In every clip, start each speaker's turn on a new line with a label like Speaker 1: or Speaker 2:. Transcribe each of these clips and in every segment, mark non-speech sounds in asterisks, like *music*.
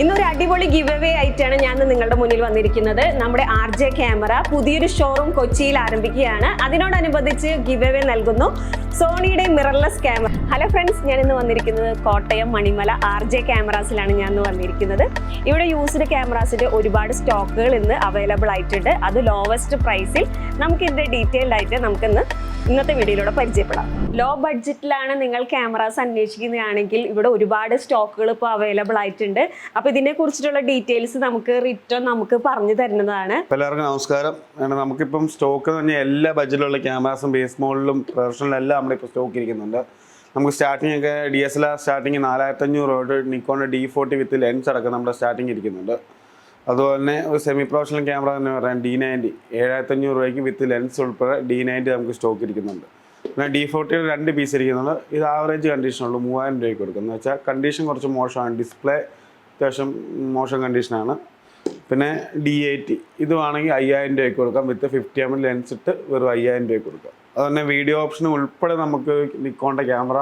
Speaker 1: ഇന്നൊരു അടിപൊളി give away ആയിട്ടാണ് ഞാൻ നിങ്ങളുടെ മുന്നിൽ വന്നിരിക്കുന്നത്. നമ്മുടെ ആർ ജെ ക്യാമറ പുതിയൊരു ഷോറൂം കൊച്ചിയിൽ ആരംഭിക്കുകയാണ്. അതിനോടനുബന്ധിച്ച് ഗിവ് അവേ നൽകുന്നു സോണിയുടെ മിറർലെസ് ക്യാമറ ഹലോ ഫ്രണ്ട്സ് ഞാൻ ഇന്ന് വന്നിരിക്കുന്നത് കോട്ടയം മണിമല ആർ ജെ ക്യാമറാസിലാണ് ഞാൻ ഇന്ന് വന്നിരിക്കുന്നത്. ഇവിടെ യൂസ്ഡ് ക്യാമറാസിന്റെ ഒരുപാട് സ്റ്റോക്കുകൾ ഇന്ന് അവൈലബിൾ ആയിട്ടുണ്ട്. അത് ലോവസ്റ്റ് പ്രൈസിൽ നമുക്ക് ഇതിന്റെ ഡീറ്റെയിൽഡ് ആയിട്ട് നമുക്കിന്ന് ഇന്നത്തെ വീഡിയോയിലൂടെ പരിചയപ്പെടാം. ലോ ബഡ്ജറ്റിലാണ് നിങ്ങൾ ക്യാമറാസ് അന്വേഷിക്കുന്നതാണെങ്കിൽ ഇവിടെ ഒരുപാട് സ്റ്റോക്കുകൾ ഇപ്പോൾ അവൈലബിൾ ആയിട്ടുണ്ട്. അപ്പോൾ ഇതിനെ കുറിച്ചിട്ടുള്ള ഡീറ്റെയിൽസ് നമുക്ക് റിട്ടേൺ നമുക്ക് പറഞ്ഞു തരുന്നതാണ്.
Speaker 2: എല്ലാവർക്കും നമസ്കാരം. നമുക്കിപ്പം സ്റ്റോക്ക് എന്ന് പറഞ്ഞാൽ എല്ലാ ബഡ്ജറ്റിലുള്ള ക്യാമറാസും ബേസ് മോഡലും പ്രൊഫഷണലും എല്ലാം നമ്മളിപ്പോൾ സ്റ്റോക്ക് ഇരിക്കുന്നുണ്ട്. നമുക്ക് സ്റ്റാർട്ടിംഗ് ഒക്കെ D S L R starting നാലായിരത്തഞ്ഞൂറ് തൊട്ട് നിക്കോണിന്റെ ഡി ഫോർട്ടി വിത്ത് ലെൻസ് അടക്കം നമ്മുടെ സ്റ്റാർട്ടിങ് ഇരിക്കുന്നുണ്ട്. അതുപോലെ തന്നെ ഒരു സെമി പ്രൊഫഷണൽ ക്യാമറ തന്നെ പറയാം ഡി നയന്റി ഏഴായിരത്തി അഞ്ഞൂറ് രൂപയ്ക്ക് വിത്ത് ലെൻസ് ഉൾപ്പെടെ ഡി നയന്റി നമുക്ക് സ്റ്റോക്ക് ഇരിക്കുന്നുണ്ട്. പിന്നെ ഡി ഫോർട്ടിയുടെ രണ്ട് പീസ് ഇരിക്കുന്നുണ്ട്. ഇത് ആവറേജ് കണ്ടീഷനുള്ളൂ മൂവായിരം രൂപയ്ക്ക് കൊടുക്കുന്നത് വെച്ചാൽ കണ്ടീഷൻ കുറച്ച് മോശമാണ്. ഡിസ്പ്ലേ അത്യാവശ്യം മോശം കണ്ടീഷനാണ് പിന്നെ ഡി എയ്റ്റി ഇത് വേണമെങ്കിൽ അയ്യായിരം രൂപയ്ക്ക് കൊടുക്കാം. With fifty M L lens ഇട്ട് വെറും അയ്യായിരം രൂപയ്ക്ക് കൊടുക്കാം. അതുതന്നെ വീഡിയോ ഓപ്ഷൻ ഉൾപ്പെടെ നമുക്ക് നിക്കോണിന്റെ ക്യാമറ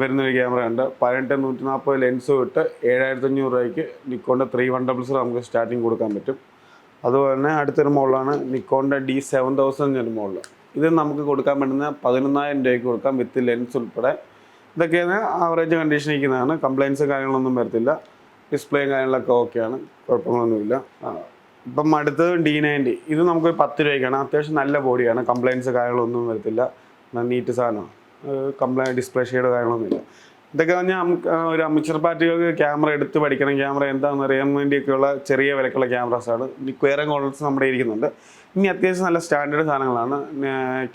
Speaker 2: വരുന്നൊരു ക്യാമറ ഉണ്ട് പതിനെട്ട് നൂറ്റി നാൽപ്പത് ലെൻസും ഇട്ട് ഏഴായിരത്തി അഞ്ഞൂറ് രൂപയ്ക്ക് നിക്കോണിന്റെ ത്രീ വൺ ഡബിൾ സീറോ നമുക്ക് സ്റ്റാർട്ടിങ് കൊടുക്കാൻ പറ്റും. അതുപോലെ തന്നെ അടുത്തൊരു മോഡലാണ് നിക്കോണിന്റെ ഡി സെവൻ തൗസൻഡ് ഒരു മോഡൽ ഇത് നമുക്ക് കൊടുക്കാൻ പറ്റുന്ന പതിനൊന്നായിരം രൂപയ്ക്ക് കൊടുക്കാം വിത്ത് ലെൻസ് ഉൾപ്പെടെ. ഇതൊക്കെയാണ് ആവറേജ് കണ്ടീഷൻ ഇരിക്കുന്നതാണ്. കംപ്ലയിൻസും കാര്യങ്ങളൊന്നും വരത്തില്ല. ഡിസ്പ്ലേയും കാര്യങ്ങളൊക്കെ ഓക്കെയാണ് കുഴപ്പങ്ങളൊന്നുമില്ല. ഇപ്പം അടുത്തത് ഡി നയന്റി ഇത് നമുക്ക് പത്ത് രൂപയ്ക്കാണ്. അത്യാവശ്യം നല്ല ബോഡിയാണ് കംപ്ലയിൻസ് കാര്യങ്ങളൊന്നും വരത്തില്ല. നീറ്റ് സാധനമാണ്. കംപ്ലൈൻ ഡിസ്പ്ലേ ഷെയ്ഡ് കാര്യങ്ങളൊന്നുമില്ല. ഇതൊക്കെ പറഞ്ഞാൽ ഒരു അമിച്ചർ പാർട്ടികൾക്ക് ക്യാമറ എടുത്ത് പഠിക്കണം ക്യാമറ എന്താണെന്ന് അറിയാൻ വേണ്ടിയൊക്കെയുള്ള ചെറിയ വിലക്കുള്ള ക്യാമറാസാണ് വേറെ മോഡൽസ് നമ്മുടെ ഇരിക്കുന്നുണ്ട്. ഇനി അത്യാവശ്യം നല്ല സ്റ്റാൻഡേർഡ് സാധനങ്ങളാണ്.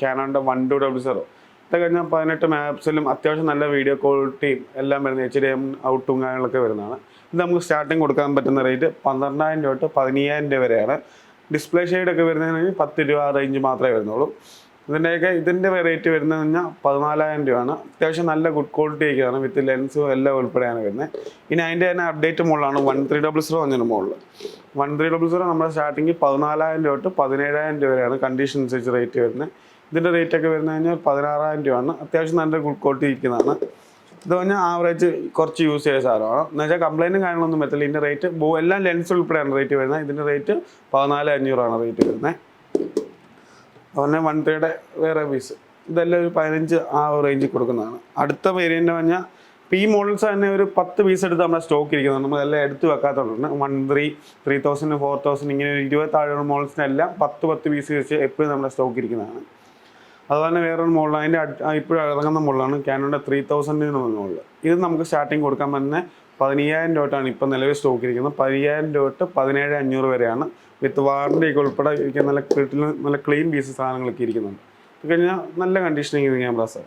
Speaker 2: ക്യാനോണിന്റെ വൺ ടു ഡബിൾ സീറോ ഇതൊക്കെ കഴിഞ്ഞാൽ പതിനെട്ട് മാപ്സിലും അത്യാവശ്യം നല്ല വീഡിയോ ക്വാളിറ്റിയും എല്ലാം വരുന്ന എച്ച് ഡി എം ഔട്ടും കാര്യങ്ങളൊക്കെ വരുന്നതാണ്. ഇത് നമുക്ക് സ്റ്റാർട്ടിങ് കൊടുക്കാൻ പറ്റുന്ന റേറ്റ് പന്ത്രണ്ടായിരം രൂപ തൊട്ട് പതിനയ്യായിരം രൂപ വരെയാണ്. ഡിസ്പ്ലേ ഷെയ്ഡൊക്കെ വരുന്നതിന് പത്ത് രൂപ റേഞ്ച് മാത്രമേ വരുന്നുള്ളൂ. ഇതിന്റെയൊക്കെ ഇതിന്റെ റേറ്റ് വരുന്നത് കഴിഞ്ഞാൽ പതിനാലായിരം രൂപയാണ്. അത്യാവശ്യം നല്ല ഗുഡ് ക്വാളിറ്റി ഒക്കെയാണ് വിത്ത് ലെൻസും എല്ലാം ഉൾപ്പെടെയാണ് വരുന്നത്. ഇനി അതിന്റെ തന്നെ അപ്ഡേറ്റ് മുകളിലാണ് വൺ ത്രീ ഡബിൾ സീറോ അഞ്ഞിന് മുകളിൽ വൺ ത്രീ ഡബിൾ സീറോ നമ്മുടെ സ്റ്റാർട്ടിങ് പതിനാലായിരം രൂപ തൊട്ട് പതിനേഴായിരം രൂപ വരെയാണ് കണ്ടീഷൻ അനുസരിച്ച് റേറ്റ് വരുന്നത്. ഇതിന്റെ റേറ്റ് ഒക്കെ വരുന്നത് കഴിഞ്ഞാൽ പതിനാറായിരം രൂപയാണ്. അത്യാവശ്യം നല്ല ഗുഡ് ക്വാളിറ്റി ഇരിക്കുന്നതാണ്. ഇത് പറഞ്ഞാൽ ആവറേജ് കുറച്ച് യൂസ് ചെയ്ത സാധനമാണ്. എന്ന് വെച്ചാൽ കംപ്ലൈന്റും കാര്യങ്ങളൊന്നും വരത്തില്ല. ഇതിന്റെ റേറ്റ് എല്ലാം ലെൻസ് ഉൾപ്പെടെയാണ് റേറ്റ് വരുന്നത്. ഇതിന്റെ റേറ്റ് പതിനാല് അഞ്ഞൂറാണ് റേറ്റ് വരുന്നത്. അതുപോലെ വൺ ത്രീയുടെ വേറെ പീസ് ഇതെല്ലാം ഒരു പതിനഞ്ച് ആ റേഞ്ചിൽ കൊടുക്കുന്നതാണ്. അടുത്ത വേരിയന്റ് പറഞ്ഞാൽ ഇപ്പോൾ ഈ മോഡൽസ് തന്നെ ഒരു പത്ത് പീസ് എടുത്ത് നമ്മുടെ സ്റ്റോക്ക് ഇരിക്കുന്നുണ്ട് നമ്മളെല്ലാം എടുത്ത് വെക്കാത്തതുകൊണ്ട് one three three thousand four thousand ഇങ്ങനെ ഒരു ഇരുപത്തി ഇരുപത്താഴ് മോഡൽസിനെല്ലാം പത്ത് പത്ത് പീസ് വെച്ച് എപ്പോഴും നമ്മുടെ സ്റ്റോക്ക് ഇരിക്കുന്നതാണ്. അതുപോലെ തന്നെ വേറൊരു മോഡൽ അതിന്റെ ഇപ്പോഴും ഇറങ്ങുന്ന മോഡലാണ് ക്യാനോയുടെ ത്രീ തൗസൻഡിന് മോഡൽ ഇത് നമുക്ക് സ്റ്റാർട്ടിങ് കൊടുക്കാൻ പറ്റുന്ന പതിനയ്യായിരം രൂപ തൊട്ടാണ് ഇപ്പം നിലവിൽ സ്റ്റോക്ക് ഇരിക്കുന്നത്. പതിനയ്യായിരം രൂപ തൊട്ട് പതിനേഴ് അഞ്ഞൂറ് വരെയാണ്. വിത്ത് വാറണ്ടി ഒക്കെ ഉൾപ്പെടെ ഇരിക്കുന്ന നല്ല വീട്ടിൽ നല്ല ക്ലീൻ പീസ് സാധനങ്ങളൊക്കെ ഇരിക്കുന്നുണ്ട് ഇത് കഴിഞ്ഞാൽ നല്ല കണ്ടീഷനിങ് ക്യാമറാസ്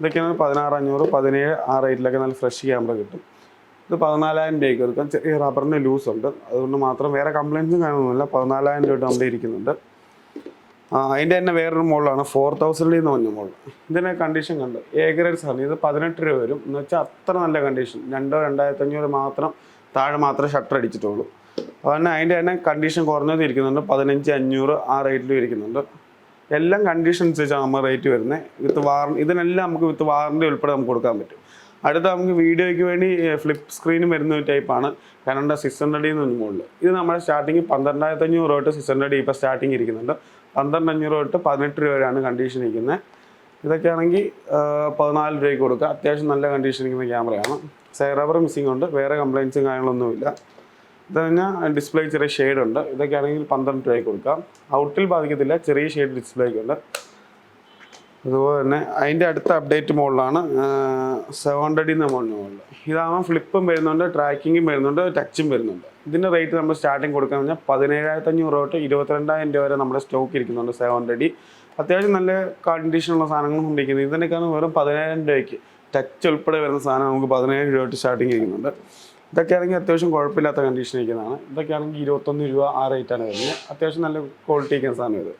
Speaker 2: ഇതൊക്കെയാണ് പതിനാറ് അഞ്ഞൂറ് പതിനേഴ് ആ റേറ്റിലൊക്കെ നല്ല ഫ്രഷ് ക്യാമറ കിട്ടും. ഇത് പതിനാലായിരം രൂപയ്ക്ക് എടുക്കാം ചെറിയ റബ്ബറിന്റെ ലൂസ് ഉണ്ട്. അതുകൊണ്ട് മാത്രം വേറെ കംപ്ലയിൻസും കാണുന്നില്ല പതിനാലായിരം രൂപ നമ്മുടെ ഇരിക്കുന്നുണ്ട്. ആ അതിന്റെ തന്നെ വേറൊരു മോളാണ് ഫോർ തൗസൻഡിൽ നിന്ന് പറഞ്ഞ മോഡൽ ഇതിന്റെ കണ്ടീഷൻ കണ്ട്. സാധനം. ഇത് പതിനെട്ട് രൂപ വരും. എന്ന് വെച്ചാൽ അത്ര നല്ല കണ്ടീഷൻ രണ്ടോ രണ്ടായിരത്തി അഞ്ഞൂറ് മാത്രം താഴെ മാത്രമേ ഷട്ടർ അടിച്ചിട്ടുള്ളൂ. അതുതന്നെ അതിന്റെ തന്നെ കണ്ടീഷൻ കുറഞ്ഞത് ഇരിക്കുന്നുണ്ട്. പതിനഞ്ച് അഞ്ഞൂറ് ആ റേറ്റിലും ഇരിക്കുന്നുണ്ട്. എല്ലാം കണ്ടീഷൻ അനുസരിച്ചാണ് നമ്മൾ റേറ്റ് വരുന്നത് വിത്ത് വാറ ഇതിനെല്ലാം നമുക്ക് വിത്ത് വാറണ്ടി ഉൾപ്പെടെ നമുക്ക് കൊടുക്കാൻ പറ്റും. അടുത്ത നമുക്ക് വീഡിയോയ്ക്ക് വേണ്ടി ഫ്ലിപ്പ് സ്ക്രീനും വരുന്ന ഒരു ടൈപ്പാണ് കാരണം സിക്സ് ഹൺഡ്രഡിൽ നിന്ന് മുകളിൽ ഇത് നമ്മുടെ സ്റ്റാർട്ടിങ് പന്ത്രണ്ടായിരത്തി അഞ്ഞൂറ് തൊട്ട് സിക്സ് ഹൺഡ്രഡ് ഇപ്പോൾ സ്റ്റാർട്ടിങ് ഇരിക്കുന്നുണ്ട്. പന്ത്രണ്ട് അഞ്ഞൂറ് തൊട്ട് പതിനെട്ട് രൂപ വരെയാണ് കണ്ടീഷൻ ഇരിക്കുന്നത് ഇതൊക്കെ ആണെങ്കിൽ പതിനാല് രൂപയ്ക്ക് കൊടുക്കുക. അത്യാവശ്യം നല്ല കണ്ടീഷൻ ഇരിക്കുന്ന ക്യാമറയാണ് സൈറബർ മിസ്സിംഗ് ഉണ്ട്. വേറെ കംപ്ലയിൻസും കാര്യങ്ങളൊന്നുമില്ല. ഇത് കഴിഞ്ഞാൽ ഡിസ്പ്ലേ ചെറിയ ഷെയ്ഡുണ്ട് ഇതൊക്കെ ആണെങ്കിൽ പന്ത്രണ്ട് രൂപയ്ക്ക് കൊടുക്കാം. ഔട്ടിൽ ബാധിക്കത്തില്ല. ചെറിയ ഷെയ്ഡ് ഡിസ്പ്ലേക്ക് ഉണ്ട്. അതുപോലെ തന്നെ അതിന്റെ അടുത്ത അപ്ഡേറ്റ് മോഡലാണ് സെവൻ ഹൺഡ്രഡ് എന്ന മോഡൽ ഇതാകുമ്പോൾ ഫ്ലിപ്പും വരുന്നുണ്ട് ട്രാക്കിങ്ങും വരുന്നുണ്ട് ടച്ചും വരുന്നുണ്ട്. ഇതിന്റെ റേറ്റ് നമ്മൾ സ്റ്റാർട്ടിങ് കൊടുക്കുക പറഞ്ഞാൽ പതിനേഴായിരത്തി അഞ്ഞൂറ് തൊട്ട് ഇരുപത്തിരണ്ടായിരം രൂപ വരെ നമ്മുടെ സ്റ്റോക്ക് ഇരിക്കുന്നുണ്ട് സെവൻ ഹൺഡ്രഡി അത്യാവശ്യം നല്ല കണ്ടീഷനുള്ള സാധനങ്ങളും കൊണ്ടിരിക്കുന്നത്. ഇതിനൊക്കെയാണ് വെറും പതിനായിരം രൂപയ്ക്ക് ടച്ച് ഉൾപ്പെടെ വരുന്ന സാധനം നമുക്ക് പതിനേഴ് രൂപ തൊട്ട് സ്റ്റാർട്ടിങ് ഇരിക്കുന്നുണ്ട്. ഇതൊക്കെ ആണെങ്കിൽ അത്യാവശ്യം കുഴപ്പമില്ലാത്ത കണ്ടീഷൻ ഇരിക്കുന്നതാണ്. ഇതൊക്കെ ആണെങ്കിൽ ഇരുപത്തൊന്ന് രൂപ ആ റേറ്റാണ് വരുന്നത്. അത്യാവശ്യം നല്ല ക്വാളിറ്റി ഇരിക്കുന്ന സാധനം ഇത്.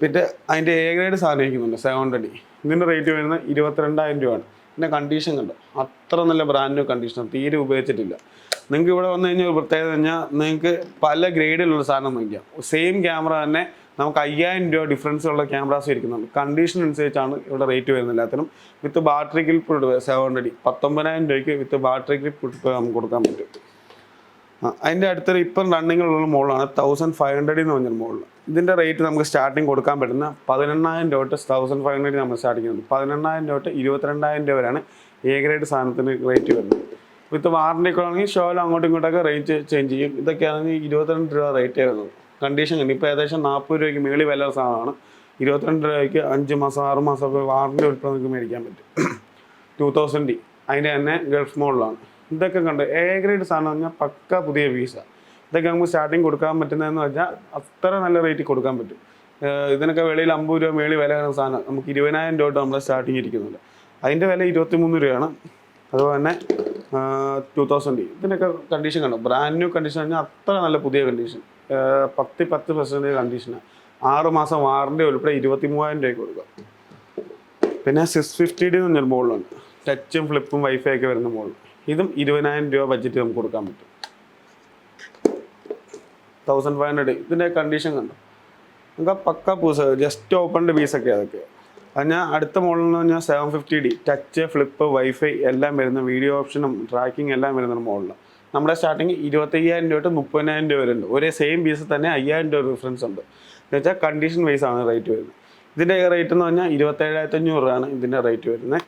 Speaker 2: പിന്നെ അതിന്റെ എ ഗ്രേഡ് സാധനം ഇരിക്കുന്നുണ്ട് സെവൻ ഹൺഡ്രഡ് ഇതിന്റെ റേറ്റ് വരുന്നത് ഇരുപത്തിരണ്ടായിരം രൂപയാണ്. പിന്നെ കണ്ടീഷൻ കണ്ടോ? അത്ര നല്ല ബ്രാൻഡ് ന്യൂ തീരെ ഉപയോഗിച്ചിട്ടില്ല. നിങ്ങൾക്ക് ഇവിടെ വന്നു കഴിഞ്ഞാൽ ഒരു പ്രത്യേകത കഴിഞ്ഞാൽ നിങ്ങൾക്ക് പല ഗ്രേഡിലുള്ള സാധനം നോക്കിയാൽ സെയിം ക്യാമറ തന്നെ നമുക്ക് അയ്യായിരം രൂപ ഡിഫറൻസ് ഉള്ള ക്യാമറാസ് ഇരിക്കുന്നുണ്ട്. കണ്ടീഷൻ അനുസരിച്ചാണ് ഇവിടെ റേറ്റ് വരുന്നത് എല്ലാത്തിനും. With battery grip seven hundred പത്തൊമ്പതിനായിരം രൂപയ്ക്ക് വിത്ത് ബാറ്ററി ഗ്രിപ്പ് നമുക്ക് കൊടുക്കാൻ പറ്റും. അതിന്റെ അടുത്തൊരു ഇപ്പം റണ്ണിങ്ങിലുള്ള മോളാണ് തൗസൻഡ് ഫൈവ് ഹൺഡ്രഡ് എന്ന് പറഞ്ഞ മോളിൽ ഇതിന്റെ റേറ്റ് നമുക്ക് സ്റ്റാർട്ടിങ് കൊടുക്കാൻ പറ്റുന്ന പതിനെണ്ണായിരം രൂപ തൗസൻഡ് ഫൈവ് ഹൺഡ്രഡ് നമ്മൾ സ്റ്റാർട്ടിങ് ചെയ്യുന്നത് പതിനെണ്ണായിരം രൂപ തൊട്ട് ഇരുപത്തിരണ്ടായിരം രൂപ വരെയാണ് എ ഗ്രേഡ് സാധനത്തിന് റേറ്റ് വരുന്നത്. വിത്ത് വാറണ്ടി ഒക്കെ ആണെങ്കിൽ ഷോയിൽ അങ്ങോട്ടും ഇങ്ങോട്ടൊക്കെ റേറ്റ് ചേഞ്ച് ചെയ്യും. ഇതൊക്കെ ആണെങ്കിൽ ഇരുപത്തിരണ്ട് രൂപ റേറ്റ് വരുന്നത് കണ്ടീഷൻ കണ്ടു. ഇപ്പോൾ ഏകദേശം നാൽപ്പത് രൂപയ്ക്ക് മേളിൽ വില സാധനമാണ്. ഇരുപത്തിരണ്ട് രൂപയ്ക്ക് അഞ്ച് മാസം ആറ് മാസം വാറണ്ടി ഉൾപ്പെടെ നിങ്ങൾക്ക് മേടിക്കാൻ പറ്റും. *clears throat* ടു തൗസൻഡ് അതിന്റെ തന്നെ ഗൾഫ് മോഡലാണ് ഇതൊക്കെ കണ്ട് എ ഗ്രേഡ് സാധനം പറഞ്ഞാൽ പക്ക പുതിയ പീസ ഇതൊക്കെ നമുക്ക് സ്റ്റാർട്ടിങ് കൊടുക്കാൻ പറ്റുന്നതെന്ന് വെച്ചാൽ അത്ര നല്ല റേറ്റിൽ കൊടുക്കാൻ പറ്റും. ഇതിനൊക്കെ വെളിയിൽ അമ്പത് രൂപ മേളി വില വരുന്ന സാധനം. നമുക്ക് ഇരുപതിനായിരം രൂപ തൊട്ട് നമ്മുടെ സ്റ്റാർട്ടിങ് ഇരിക്കുന്നുണ്ട്. അതിന്റെ വില ഇരുപത്തി മൂന്ന് രൂപയാണ്. അതുപോലെ തന്നെ ടു തൗസൻഡ് ഇതിനൊക്കെ കണ്ടീഷൻ കണ്ടു? ബ്രാൻഡ് ന്യൂ കണ്ടീഷൻ പറഞ്ഞാൽ അത്ര നല്ല പുതിയ കണ്ടീഷൻ പത്ത് പത്ത് പെർസെന്റേജ് കണ്ടീഷനാണ് ആറ് മാസം വാറണ്ടി ഉൾപ്പെടെ ഇരുപത്തി മൂവായിരം രൂപയ്ക്ക് കൊടുക്കാം പിന്നെ സിക്സ് ഫിഫ്റ്റി ഡി എന്ന് പറഞ്ഞൊരു മോഡലുണ്ട് ടച്ചും ഫ്ലിപ്പും വൈഫൈ ഒക്കെ വരുന്ന മോഡൽ ഇതും ഇരുപതിനായിരം രൂപ ബഡ്ജറ്റ് നമുക്ക് കൊടുക്കാൻ പറ്റും. തൗസൻഡ് ഫൈവ് ഹൺഡ്രഡ് ഇതിന്റെ കണ്ടീഷൻ കണ്ടു? നമുക്ക് പക്ക പൂസ് ജസ്റ്റ് ഓപ്പണിന്റെ പീസൊക്കെ അതൊക്കെ. അത് ഞാൻ അടുത്ത മോഡൽ എന്ന് പറഞ്ഞാൽ seven fifty D touch flip wifi എല്ലാം വരുന്ന വീഡിയോ ഓപ്ഷനും ട്രാക്കിംഗ് എല്ലാം വരുന്ന മോഡലാണ് നമ്മുടെ സ്റ്റാർട്ടിങ് ഇരുപത്തയ്യായിരം രൂപ തൊട്ട് മുപ്പതിനായിരം രൂപ വരെ ഉണ്ട് ഒരേ സെയിം പീസ് തന്നെ അയ്യായിരം രൂപ ഡിഫറൻസ് ഉണ്ട്. എന്ന് വെച്ചാൽ കണ്ടീഷൻ വൈസ് ആണ് റേറ്റ് വരുന്നത്. ഇതിന്റെ റേറ്റ് എന്ന് പറഞ്ഞാൽ ഇരുപത്തേഴായിരത്തി അഞ്ഞൂറ് രൂപയാണ് ഇതിന്റെ റേറ്റ് വരുന്നത്.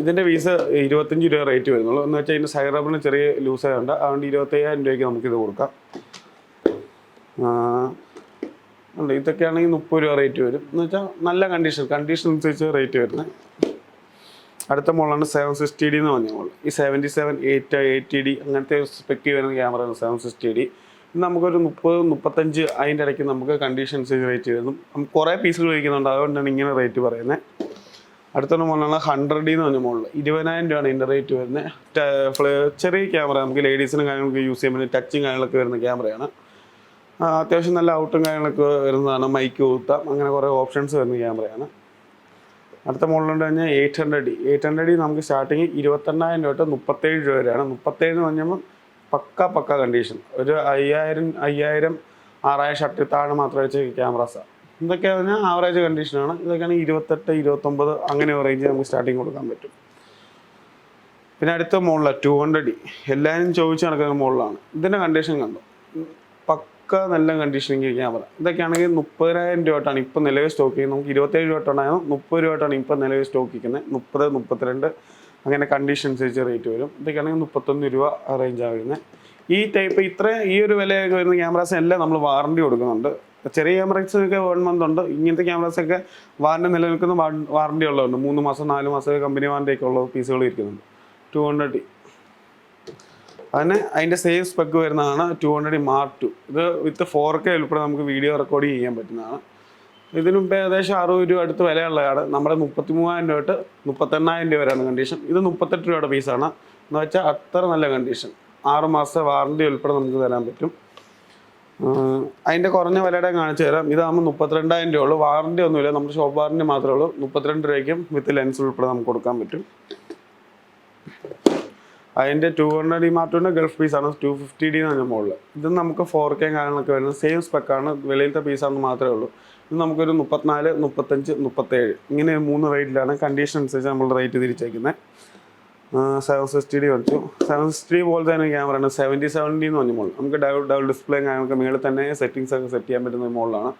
Speaker 2: ഇതിന്റെ ഫീസ് ഇരുപത്തഞ്ച് രൂപ റേറ്റ് വരുന്നുള്ളൂ. എന്ന് വെച്ചാൽ ഇതിന്റെ സൈറബിന് ചെറിയ ലൂസ് ആയതുകൊണ്ട് അതുകൊണ്ട് ഇരുപത്തയ്യായിരം രൂപയ്ക്ക് നമുക്കിത് കൊടുക്കാം. അല്ല ഇതൊക്കെ ഇതൊക്കെയാണെങ്കിൽ മുപ്പത് രൂപ റേറ്റ് വരും. എന്ന് വെച്ചാൽ നല്ല കണ്ടീഷൻ കണ്ടീഷൻ അനുസരിച്ച് റേറ്റ് വരുന്നത് അടുത്ത മോളാണ് സെവൻ സിക്സ്റ്റി ഡി എന്ന് പറഞ്ഞ മോൾ ഈ seventy seven eight eighty D അങ്ങനത്തെ സ്പെക്ക് വരുന്ന ക്യാമറയാണ് സെവൻ സിക്സ്റ്റി ഡി നമുക്കൊരു മുപ്പത് മുപ്പത്തഞ്ച് അതിന്റെ ഇടയ്ക്ക് നമുക്ക് കണ്ടീഷൻ അനുസരിച്ച് റേറ്റ് വരുന്നു നമുക്ക് കുറേ പീസുകൾ വയ്ക്കുന്നുണ്ട് അതുകൊണ്ടാണ് ഇങ്ങനെ റേറ്റ് പറയുന്നത് അടുത്തൊരു മോഡലാണ് ഹൺഡ്രഡ് എന്ന് പറഞ്ഞ മോഡൽ ഇരുപതിനായിരം രൂപയാണ് ഇതിന്റെ റേറ്റ് വരുന്നത് ചെറിയ ക്യാമറ നമുക്ക് ലേഡീസിനും കാര്യങ്ങൾക്ക് യൂസ് ചെയ്യാൻ പറ്റുന്ന ടച്ചും കാര്യങ്ങളൊക്കെ വരുന്ന ക്യാമറയാണ് അത്യാവശ്യം നല്ല ഔട്ടും കാര്യങ്ങളൊക്കെ വരുന്നതാണ്. മൈക്ക് കൂത്താം. അങ്ങനെ കുറേ ഓപ്ഷൻസ് വരുന്ന ക്യാമറയാണ് അടുത്ത മോഡലുണ്ട് കഴിഞ്ഞാൽ eight hundred D eight hundred D നമുക്ക് സ്റ്റാർട്ടിങ് ഇരുപത്തെണ്ണായിരം രൂപ തൊട്ട് മുപ്പത്തേഴ് രൂപ വരെയാണ്. മുപ്പത്തേഴ് എന്ന് പറഞ്ഞപ്പോൾ പക്ക പക്ക കണ്ടീഷൻ ഒരു അയ്യായിരം അയ്യായിരം ആറായിരം ഷർട്ടിൽ താഴെ മാത്രം വെച്ച് ക്യാമറാസാണ് ഇതൊക്കെ പറഞ്ഞാൽ ആവറേജ് കണ്ടീഷനാണ് ഇതൊക്കെയാണ് ഇരുപത്തെട്ട് ഇരുപത്തൊമ്പത് അങ്ങനെ റേഞ്ച് നമുക്ക് സ്റ്റാർട്ടിങ് കൊടുക്കാൻ പറ്റും. പിന്നെ അടുത്ത മോഡലാണ് ടു ഹൺഡ്രഡ് ഡി എല്ലാവരും ചോദിച്ച് നടക്കുന്ന മോഡലാണ് ഇതിന്റെ കണ്ടീഷൻ കണ്ടു? പക്ക നല്ല കണ്ടീഷനിങ് ക്യാമറ ഇതൊക്കെയാണെങ്കിൽ മുപ്പതിനായിരം രൂപ തൊട്ടാണ് ഇപ്പം നിലവിൽ സ്റ്റോക്ക് ചെയ്യുന്നത്. നമുക്ക് ഇരുപത്തേഴ് രൂപ തൊട്ടാണ് മുപ്പത് രൂപ തൊട്ടാണ് ഇപ്പം നിലവിൽ സ്റ്റോക്ക് ചെയ്യുന്നത് മുപ്പത് മുപ്പത്തിരണ്ട് അങ്ങനെ കണ്ടീഷൻ അനുസരിച്ച് റേറ്റ് വരും. ഇതൊക്കെയാണെങ്കിൽ മുപ്പത്തൊന്ന് രൂപ റേഞ്ചാണ് വരുന്നത്. ഈ ടൈപ്പ് ഇത്ര ഈ ഒരു വിലയൊക്കെ വരുന്ന ക്യാമറാസ് എല്ലാം നമ്മൾ വാറണ്ടി കൊടുക്കുന്നുണ്ട്. ചെറിയ ക്യാമറസ് ഒക്കെ വൺ മന്ത് ഉണ്ട്. ഇങ്ങനത്തെ ക്യാമറാസൊക്കെ വാറണ്ടി നിലനിൽക്കുന്ന വാറണ്ടി ഉള്ളതുണ്ട്. മൂന്ന് മാസം നാല് മാസം കമ്പനി വാറണ്ടി ഒക്കെ ഉള്ള പീസുകൾ ഇരിക്കുന്നുണ്ട് ടു ഹൺഡ്രഡ് അതിന് അതിന്റെ സെയിം സ്പെക്ക് വരുന്നതാണ് ടു ഹൺഡ്രഡ് മാർക്ക് ടു ഇത് വിത്ത് ഫോർ കെ ഉൾപ്പെടെ നമുക്ക് വീഡിയോ റെക്കോർഡ് ചെയ്യാൻ പറ്റുന്നതാണ്. ഇതിന് ഏകദേശം അറുപത് രൂപ അടുത്ത് വിലയുള്ളതാണ്. നമ്മുടെ മുപ്പത്തി മൂവായിരം രൂപ തൊട്ട് മുപ്പത്തെണ്ണായിരം രൂപ വരെയാണ് കണ്ടീഷൻ ഇത് മുപ്പത്തെട്ട് രൂപയുടെ പീസാണ് എന്ന് വെച്ചാൽ അത്ര നല്ല കണ്ടീഷൻ ആറ് മാസത്തെ വാറണ്ടി ഉൾപ്പെടെ നമുക്ക് തരാൻ പറ്റും. അതിന്റെ കുറഞ്ഞ വിലയുടെ കാണിച്ചു തരാം. ഇതാകുമ്പോൾ മുപ്പത്തിരണ്ടായിരം രൂപ ഉള്ളൂ വാറണ്ടി ഒന്നുമില്ല. നമ്മുടെ ഷോപ്പ് വാറണ്ടി മാത്രമേ ഉള്ളൂ. മുപ്പത്തിരണ്ട് രൂപയ്ക്കും വിത്ത് ലെൻസ് ഉൾപ്പെടെ നമുക്ക് കൊടുക്കാൻ പറ്റും. അതിന്റെ ടു ഹൺഡ്രഡ് ഡി മാറ്റുന്ന ഗൾഫ് പീസാണ് ടു ഫിഫ്റ്റി ഡി എന്ന് പറഞ്ഞ മോഡൽ ഇത് നമുക്ക് ഫോർ കെ കാര്യങ്ങളൊക്കെ വരുന്നത്. സെയിം സ്പെക്കാണ് വെളിയിലത്തെ പീസാണെന്ന് മാത്രമേ ഉള്ളൂ. ഇത് നമുക്കൊരു മുപ്പത്തിനാല് മുപ്പത്തഞ്ച് മുപ്പത്തേഴ് ഇങ്ങനെ മൂന്ന് റേറ്റിലാണ് കണ്ടീഷൻ അനുസരിച്ച് നമ്മൾ റേറ്റ് തിരിച്ചേക്കുന്നത് സെവൻ സിക്സ്റ്റി ഡി വെച്ചു സെവൻ സിക്സ്റ്റി പോലെ തന്നെ ആണ് സെവന്റി സെവന്റി എന്ന് പറഞ്ഞ മോഡൽ നമുക്ക് ഡബിൾ ഡബിൾ ഡിസ്പ്ലേ നമുക്ക് മേളിൽ തന്നെ സെറ്റിങ്സ് ഒക്കെ സെറ്റ് ചെയ്യാൻ പറ്റുന്ന മോഡലാണ്